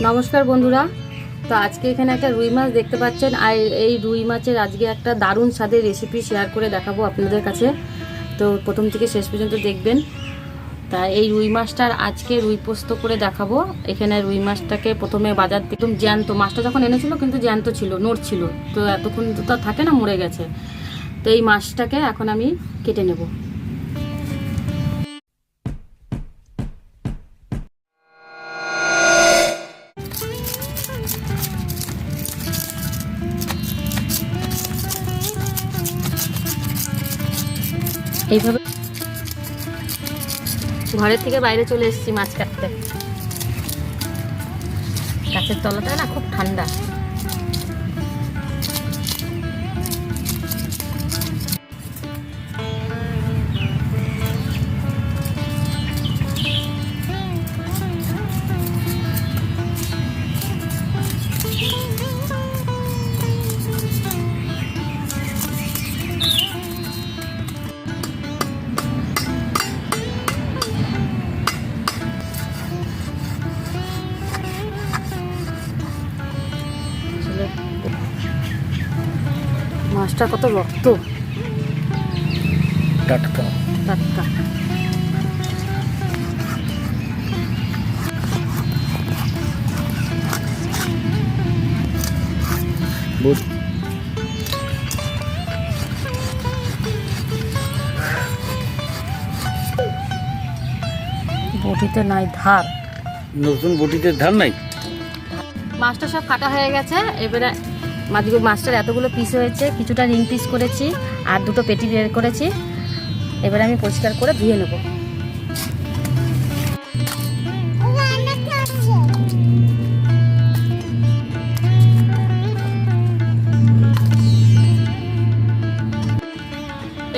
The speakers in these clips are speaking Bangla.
নমস্কার বন্ধুরা। তো আজকে এখানে একটা রুই মাছ দেখতে পাচ্ছেন। আর এই রুই মাছের আজকে একটা দারুণ স্বাদের রেসিপি শেয়ার করে দেখাবো আপনাদের কাছে। তো প্রথম থেকে শেষ পর্যন্ত দেখবেন। তা এই রুই মাছটার আজকে রুই পোস্ত করে দেখাবো। এখানে রুই মাছটাকে প্রথমে বাজার থেকে জ্যান্ত, মাছটা যখন এনেছিল কিন্তু জ্যান্ত ছিল, নড়ছিল। তো এতক্ষণ তো থাকে না, মরে গেছে। তো এই মাছটাকে এখন আমি কেটে নেব। এইভাবে ঘরের থেকে বাইরে চলে এসেছি মাছ কাটতে। গাছের তলাটা না খুব ঠান্ডা। মাছটা কত রক্ত? টাটকা। টাটকা। বটিতে নাই ধার। নতুন বটিতে ধান নাই? মাছটা সব কাটা হয়ে গেছে এবারে মাছগুলো মাছটার এতগুলো পিস হয়েছে, কিছুটা রিং পিস করেছি আর দুটো পেটি বের করেছি। এবারে আমি পরিষ্কার করে ধুয়ে নেব।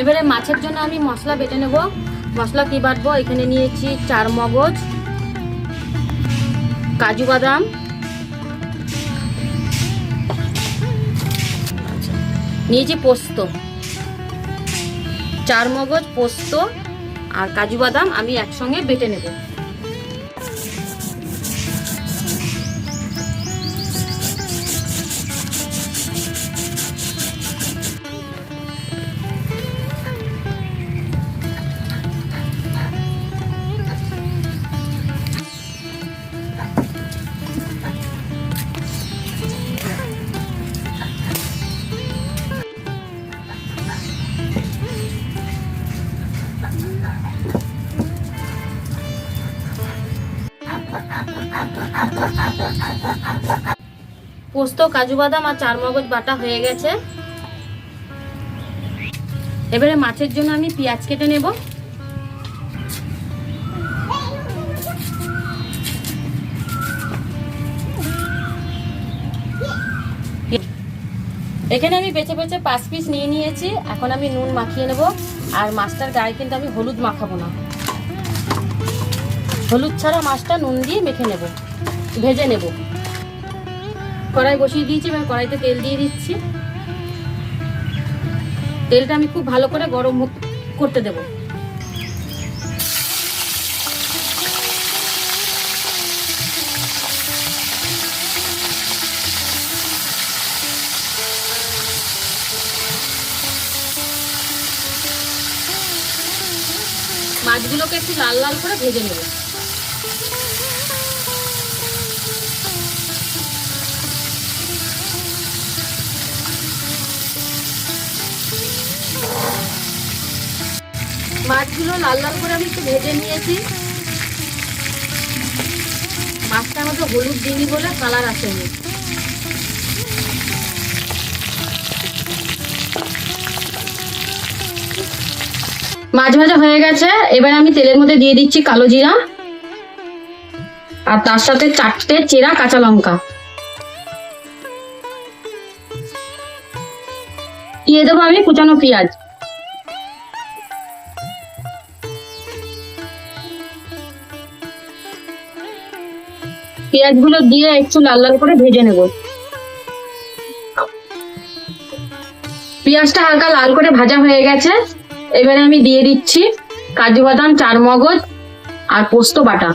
এবারে মাছের জন্য আমি মশলা বেটে নেব। মশলা কি বাটবো? এখানে নিয়েছি চার মগজ, কাজু বাদাম নিয়েছি পোস্ত। চার মগজ পোস্ত আর কাজু বাদাম আমি একসঙ্গে বেটে নেব। পোস্ত, কাজু বাদাম আর চার মগজ বাটা হয়ে গেছে। এবারে মাছের জন্য আমি পেঁয়াজ কেটে নেব। এখানে আমি বেছে বেছে পাঁচ পিস নিয়ে নিয়েছি। এখন আমি নুন মাখিয়ে নেব। আর মাছটার গায়ে কিন্তু আমি হলুদ মাখাবো না। হলুদ ছাড়া মাছটা নুন দিয়ে মেখে নেব, ভেজে নেব। কড়াই বসিয়ে দিয়েছি, এবার কড়াইতে তেল দিয়ে দিচ্ছি। তেলটা আমি খুব ভালো করে গরম করতে দেব। মাছগুলোকে একটু লাল লাল করে ভেজে নেব। মাছগুলো লাল লাল করে আমি একটু ভেজে নিয়েছি। মাছটা মধ্যে হলুদ দিইনি বলে কালার আসেনি। মাছ ভাজা হয়ে গেছে, এবার আমি তেলের মধ্যে দিয়ে দিচ্ছি কালো জিরা আর তার সাথে চারটে চেরা কাঁচা লঙ্কা। দিয়ে দেবো আমি কুচানো পেঁয়াজ। পেঁয়াজগুলো দিয়ে একটু লাল লাল করে ভেজে নেব। পেঁয়াজটা হালকা লাল করে ভাজা হয়ে গেছে। এবারে আমি দিয়ে দিচ্ছি কাজু বাদাম চার মগজ আর পোস্ত বাটা।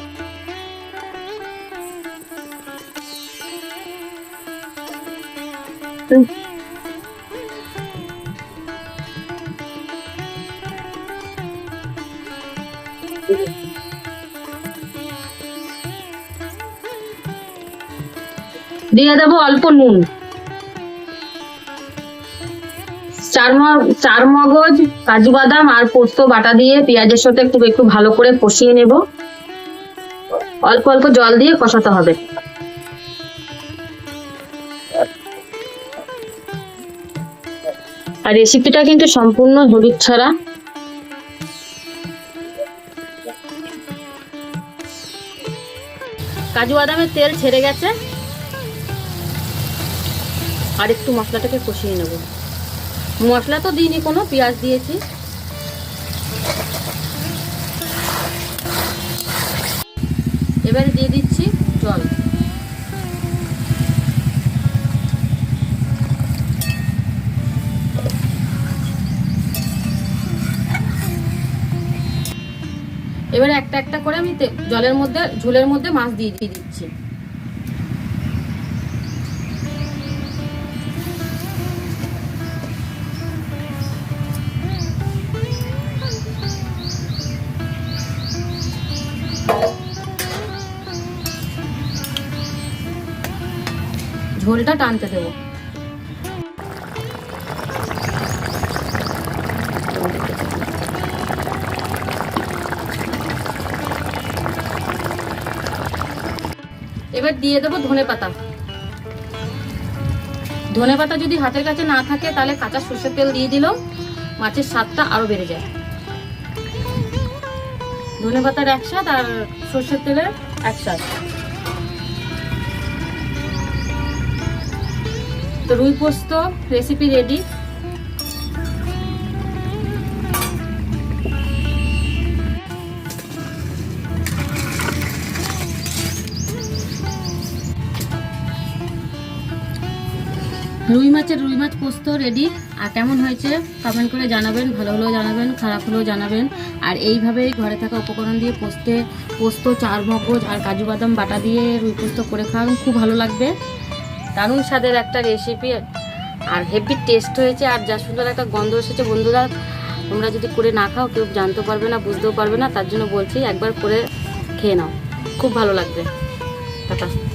দিয়ে দেবো অল্প নুন। চার মগজ, কাজু বাদাম আর পোস্ত বাটা দিয়ে পেঁয়াজের সাথে একটু একটু ভালো করে কষিয়ে নেব। অল্প অল্প জল দিয়ে কষাতে হবে। আর রেসিপিটা কিন্তু সম্পূর্ণ হলুদ ছাড়া। কাজু বাদামের তেল ছেড়ে গেছে। আর একটু মশলাটাকে কষিয়ে নেব। মশলা তো দিইনি, কোনো পেঁয়াজ দিয়েছি। এবারে দিয়ে দিচ্ছি জল। এবারে একটা একটা করে আমি জলের মধ্যে ঝোলের মধ্যে মাছ দিয়ে দিয়ে দিচ্ছি। ঝোলটা টানতে দেবো। এবার দিয়ে দেবো ধনে পাতা। ধনে পাতা যদি হাতের কাছে না থাকে, তাহলে কাঁচা সর্ষের তেল দিয়ে দিলেও মাছের স্বাদটা আরও বেড়ে যায়। ধনে পাতার এক স্বাদ আর সর্ষের তেলের এক তো রুই পোস্ত রেসিপি রেডি রুই মাছের রুই মাছ পোস্ত রেডি আর কেমন হয়েছে কমেন্ট করে জানাবেন, ভালো হলেও জানাবেন, খারাপ হলেও জানাবেন। আর এইভাবেই ঘরে থাকা উপকরণ দিয়ে পোস্তে, পোস্ত চার মগজ আর কাজু বাদাম বাটা দিয়ে রুই পোস্ত করে খাওয়ান খুব ভালো লাগবে। দারুণ স্বাদের একটা রেসিপি আর হেভি টেস্ট হয়েছে, আর যা সুন্দর একটা গন্ধ এসেছে। বন্ধুরা, তোমরা যদি করে না খাও, কেউ জানতে পারবে না, বুঝতেও পারবে না, তার জন্য বলছি একবার করে খেয়ে নাও। খুব ভালো লাগবে। টাটা।